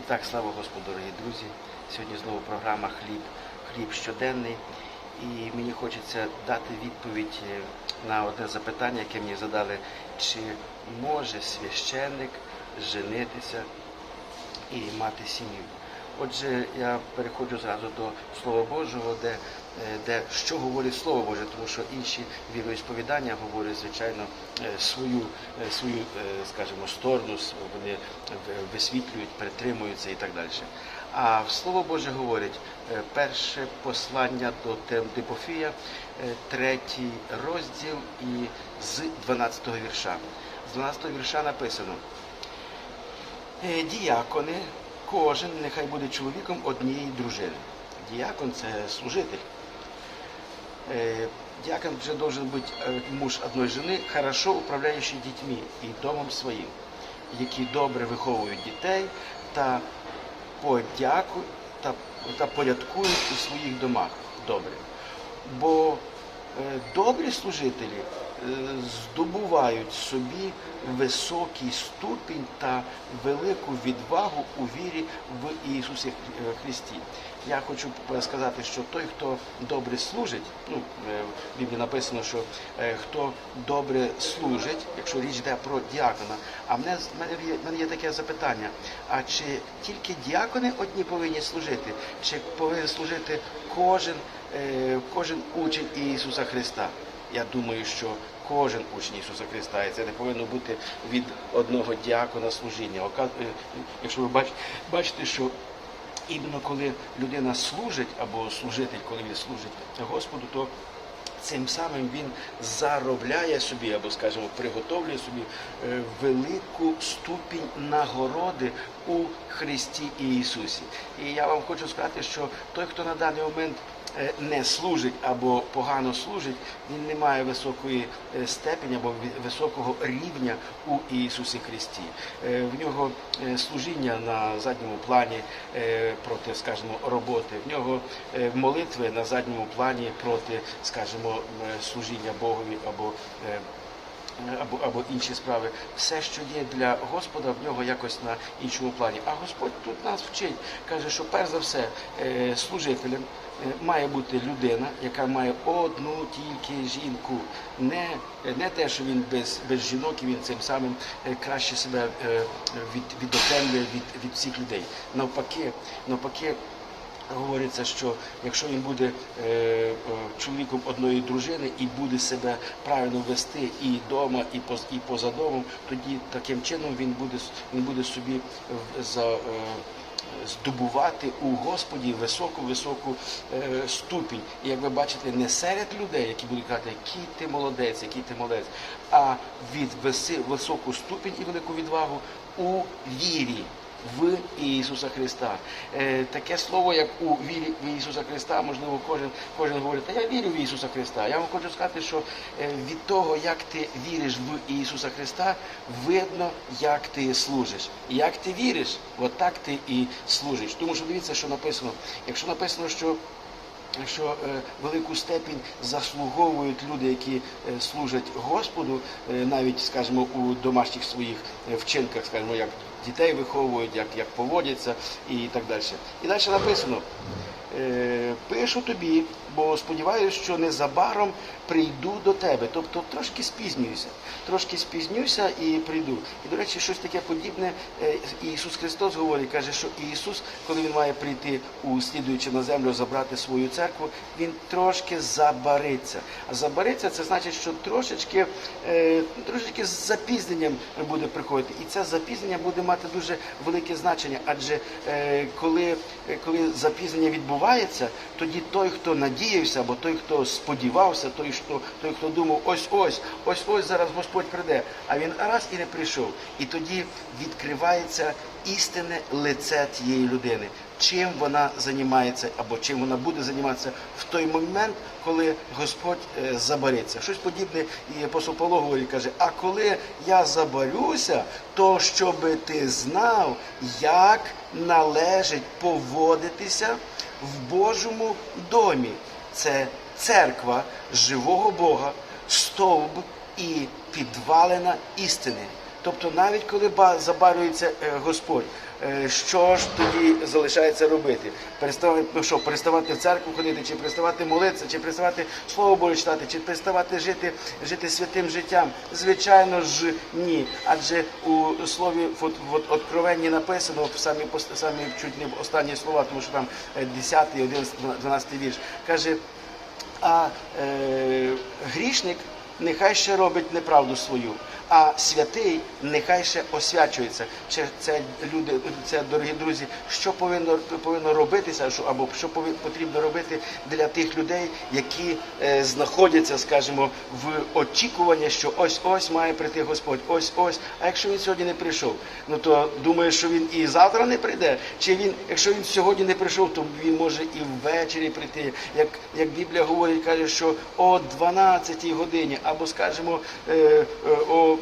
І так, слава Господу, дорогі друзі. Сьогодні знову програма Хліб, хліб щоденний. І мені хочеться дати відповідь е, на одне запитання, яке мені задали, чи може священник женитися і мати сім'ю. Отже, я переходжу зразу до Слова Божого, де, де що говорить Слово Боже, тому що інші віроісповідання говорять, звичайно, е, свою, е, свою е, скажімо, сторону, вони висвітлюють, притримуються і так далі. А Слово Боже говорить, е, перше послання до Тим- Тимофія, е, третій розділ і з 12 вірша. З 12 вірша написано. Е, Діякони, кожен нехай буде чоловіком однієї дружини. Діякон це служитель. Е, Діакон же должен быть е, муж одної жены, хорошо управляющий дітьми і домом своїм, які добре виховують дітей та подяку та, та порядкують у своїх домах добре. Бо е, добрі служителі здобувають собі високий ступінь та велику відвагу у вірі в Ісусі е, Христі. Я хочу сказати, що той, хто добре служить, ну е, в Біблії написано, що е, хто добре служить, якщо річ йде про діакона. А мене мене мене є таке запитання: а чи тільки діакони одні повинні служити, чи повинен служити кожен, е, кожен учень Ісуса Христа? Я думаю, що кожен учень Ісуса Христа, і це не повинно бути від одного діакона служіння. Е, Якщо ви бач- бачите, що іменно коли людина служить або служитель, коли він служить Господу, то цим самим він заробляє собі, або, скажімо, приготовлює собі е, велику ступінь нагороди у Христі Ісусі. І я вам хочу сказати, що той, хто на даний момент не служить або погано служить, він не має високої е, степені або високого рівня у Ісусі Христі. Е, В нього е, служіння на задньому плані е, проти, скажімо, роботи, в нього е, молитви на задньому плані проти, скажімо, е, служіння Богові або е, або, або інші справи. Все, що є для Господа, в нього якось на іншому плані. А Господь тут нас вчить, каже, що перш за все е, служителем е, має бути людина, яка має одну тільки жінку. Не, не те, що він без, без жінок і він цим самим е, краще себе від, відокремлює від, від всіх людей. Навпаки, навпаки. Говориться, що якщо він буде е, е, чоловіком одної дружини і буде себе правильно вести і вдома, і, поз, і поза домом, тоді таким чином він буде, він буде собі за, е, здобувати у Господі високу високу ступінь. І як ви бачите, не серед людей, які будуть казати, який ти молодець, який ти молодець, а від високу ступінь і велику відвагу у вірі в Ісуса Христа. Е, таке слово, як у вірі в Ісуса Христа, можливо, кожен, кожен говорить, та я вірю в Ісуса Христа. Я вам хочу сказати, що е, від того, як ти віриш в Ісуса Христа, видно, як ти служиш. Як ти віриш, от ти і служиш. Тому що дивіться, що написано. Якщо написано, що що е, велику степінь заслуговують люди, які е, служать Господу, е, навіть, скажімо, у домашніх своїх вчинках, скажімо, як дітей виховують, як, як поводяться і так далі. І далі написано. Пишу тобі, бо сподіваюся, що незабаром прийду до тебе. Тобто трошки спізнююся, трошки спізнюся і прийду. І, до речі, щось таке подібне е, Ісус Христос говорить, каже, що Ісус, коли Він має прийти у слідуючи на землю, забрати свою церкву, Він трошки забариться. А забариться це значить, що трошечки, е, трошечки з запізненням буде приходити. І це запізнення буде мати дуже велике значення, адже е, коли, коли запізнення відбувається, тоді той, хто надіявся, або той, хто сподівався, той, хто, той, хто думав, ось ось, ось ось зараз Господь прийде, а він раз і не прийшов. І тоді відкривається істинне лице тієї людини. Чим вона займається, або чим вона буде займатися в той момент, коли Господь е, забариться. Щось подібне і апостол Павло говорить, каже: а коли я забарюся, то щоб ти знав, як належить поводитися в Божому домі. Це церква живого Бога, стовб і підвалина істини. Тобто, навіть коли ба- забарюється е, Господь, що ж тоді залишається робити? Переставати, ну що, переставати в церкву ходити, чи переставати молитися, чи переставати Слово Боже читати, чи переставати жити, жити святим життям? Звичайно ж, ні. Адже у слові от, от, Откровенні написано самі, самі чуть не останні слова, тому що там е, 10, 11, 12 вірш. Каже, а е, грішник нехай ще робить неправду свою, а святий нехай ще освячується. Це, це люди, це дорогі друзі, що повинно повинно робитися, що або що потрібно робити для тих людей, які е, знаходяться, скажімо, в очікуванні, що ось ось має прийти Господь, ось ось. А якщо він сьогодні не прийшов, ну то думаю, що він і завтра не прийде. Чи він, якщо він сьогодні не прийшов, то він може і ввечері прийти. Як, як Біблія говорить, каже, що о 12 годині, або скажімо, е, е, о,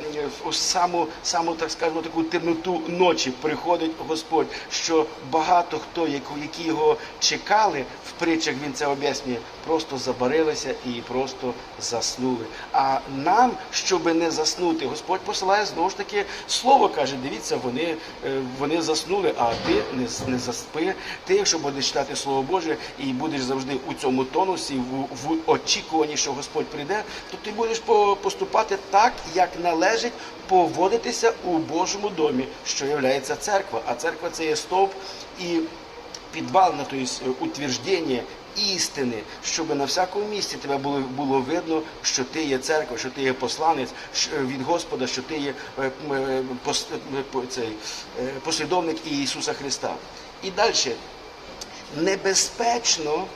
о саму, саму, так скажемо, таку темноту ночі приходить Господь, що багато хто, які його чекали в притчах, він це об'яснює, просто забарилися і просто заснули. А нам, щоб не заснути, Господь посилає знову ж таки слово, каже: дивіться, вони, е, вони заснули, а ти не, не заспи. Ти, якщо будеш читати Слово Боже і будеш завжди у цьому тонусі, в, в очікуванні, що Господь прийде, то ти будеш поступати так, як належить поводитися у Божому домі, що є церква. А церква це є стовп і підвал то есть, е, утверждення істини, щоб на всякому місці тебе було, було видно, що ти є церква, що ти є посланець е, від Господа, що ти є е, цей, послідовник Ісуса Христа. І далі небезпечно,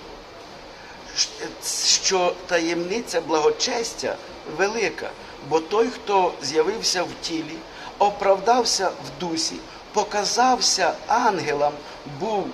що таємниця благочестя велика, бо той, хто з'явився в тілі, оправдався в дусі, показався ангелам, був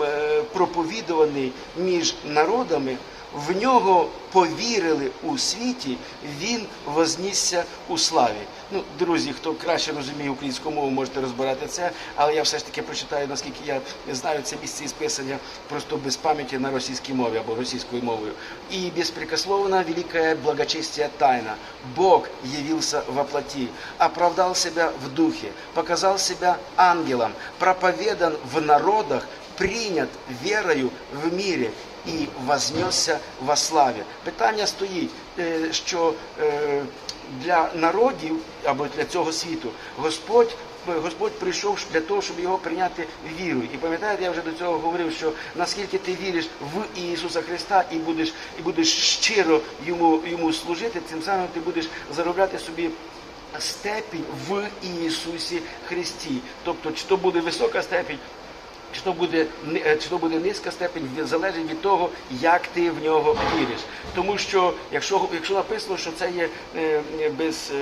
е, проповідуваний між народами, в нього повірили у світі, він вознісся у славі. Ну, друзі, хто краще розуміє українську мову, можете розбирати це, але я все ж таки прочитаю, наскільки я знаю це місце із писання просто без пам'яті на російській мові або російською мовою. І беспрекословно великое благочестие тайна. Бог явился во плоти, оправдал себя в духе, показал себя ангелом, проповедан в народах, принят верою в мире і вознесся во славі. Питання стоїть, що е, для народів або для цього світу Господь. Господь прийшов для того, щоб його прийняти вірою. І пам'ятаєте, я вже до цього говорив, що наскільки ти віриш в Ісуса Христа і будеш, і будеш щиро йому, йому служити, тим самим ти будеш заробляти собі степінь в Ісусі Христі. Тобто, чи то буде висока степінь, чи то буде е, чи то буде низька степень, залежить від того, як ти в нього віриш. Тому що якщо, якщо написано, що це є е, е, без.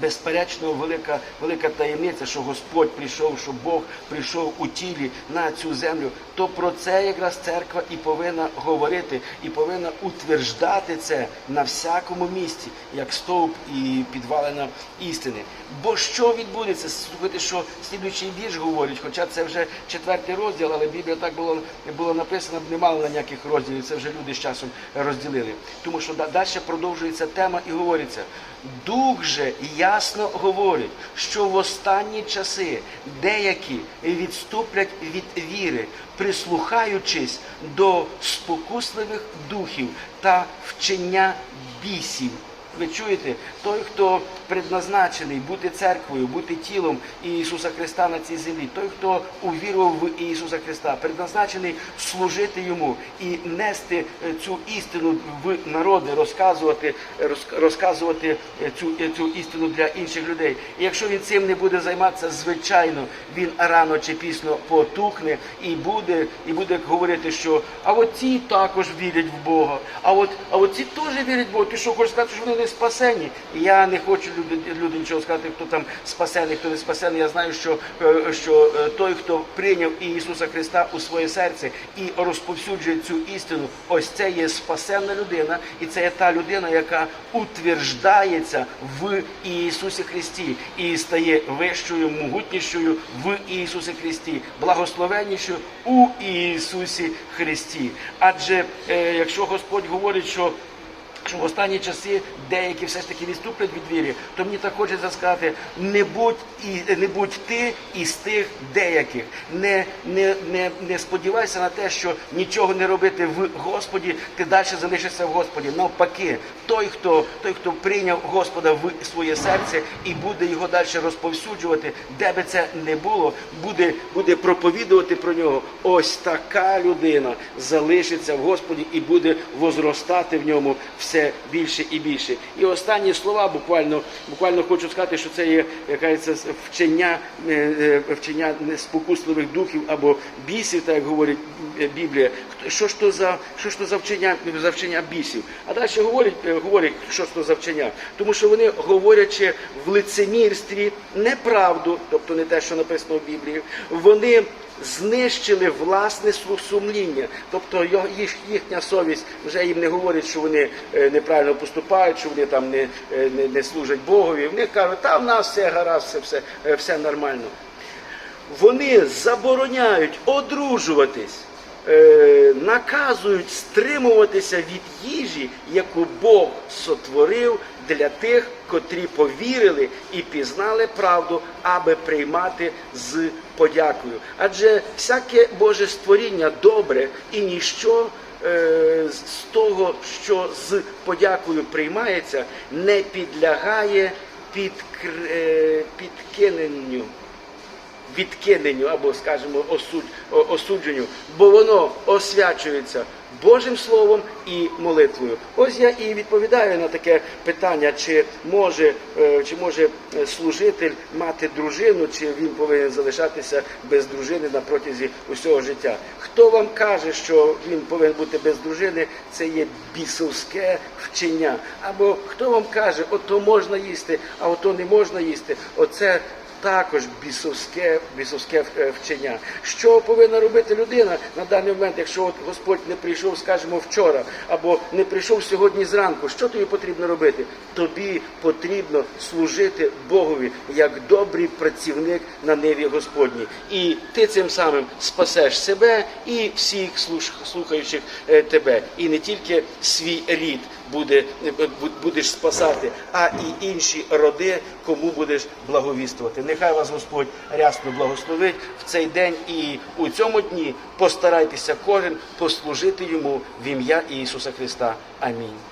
Безперечно, велика, велика таємниця, що Господь прийшов, що Бог прийшов у тілі на цю землю, то про це якраз церква і повинна говорити, і повинна утверждати це на всякому місці, як стовп і підвалина істини. Бо що відбудеться? Слухайте, що слідуючий вірш говорить, хоча це вже четвертий розділ, але Біблія так було, було написано, не мало на ніяких розділів, це вже люди з часом розділили. Тому що далі продовжується тема і говориться. Дух же ясно говорить, що в останні часи деякі відступлять від віри, прислухаючись до спокусливих духів та вчення бісів. Ви чуєте, той, хто предназначений бути церквою, бути тілом Ісуса Христа на цій землі, той, хто увірував в Ісуса Христа, предназначений служити йому і нести е, цю істину в народи, розказувати, розказувати е, цю, е, цю істину для інших людей. І якщо він цим не буде займатися, звичайно, він рано чи пізно потухне і буде, і буде говорити, що а от ці також вірять в Бога, а от, а от ці теж вірять в Бога. Ти що хочеш сказати, що вони не спасені? Я не хочу люди, люди нічого сказати, хто там спасений, хто не спасений. Я знаю, що, е, що е, той, хто прийняв Ісуса Христа у своє серце і розповсюджує цю істину, ось це є спасенна людина, і це є та людина, яка утверждається в Ісусі Христі і стає вищою, могутнішою в Ісусі Христі, благословеннішою у Ісусі Христі. Адже е, якщо Господь говорить, що що в останні часи деякі все ж таки відступлять від віри, то мені так хочеться сказати, не будь і не будь ти із тих деяких. Не, не, не, не сподівайся на те, що нічого не робити в Господі, ти далі залишишся в Господі. Навпаки, той, хто той, хто прийняв Господа в своє серце і буде його далі розповсюджувати, де би це не було, буде, буде проповідувати про нього. Ось така людина залишиться в Господі і буде возростати в ньому все більше і більше. І останні слова буквально, буквально хочу сказати, що це є якась вчення, е, е, вчення спокусливих духів або бісів, так як говорить Біблія. Що ж то за що ж то за вчення, за вчення бісів? А далі говорять, е, говорять, що ж то за вчення, тому що вони говорячи в лицемірстві неправду, тобто не те, що написано в Біблії, вони знищили власне су- сумління, тобто їх, їхня совість вже їм не говорить, що вони е, неправильно поступають, що вони там не, е, не, не служать Богові. Вони кажуть, та в нас все гаразд, все, все, е, все нормально. Вони забороняють одружуватись, наказують стримуватися від їжі, яку Бог сотворив для тих, котрі повірили і пізнали правду, аби приймати з подякою. Адже всяке Боже створіння добре і ніщо. е, З того, що з подякою приймається, не підлягає підкр- е, підкиненню відкиненню або, скажімо, осуд, осудженню, бо воно освячується Божим Словом і молитвою. Ось я і відповідаю на таке питання, чи може, е, чи може е, служитель мати дружину, чи він повинен залишатися без дружини на протязі усього життя. Хто вам каже, що він повинен бути без дружини, це є бісовське вчення. Або хто вам каже, ото можна їсти, а ото не можна їсти. Оце також бісовське, бісовське е, вчення. Що повинна робити людина на даний момент, якщо от Господь не прийшов, скажімо, вчора, або не прийшов сьогодні зранку, що тобі потрібно робити? Тобі потрібно служити Богові як добрий працівник на ниві Господній. І ти цим самим спасеш себе і всіх слухаючих е, тебе, і не тільки свій рід буде, бу- будеш спасати, а і інші роди, кому будеш благовістувати. Нехай вас Господь рясно благословить в цей день і у цьому дні постарайтеся кожен послужити йому в ім'я Ісуса Христа. Амінь.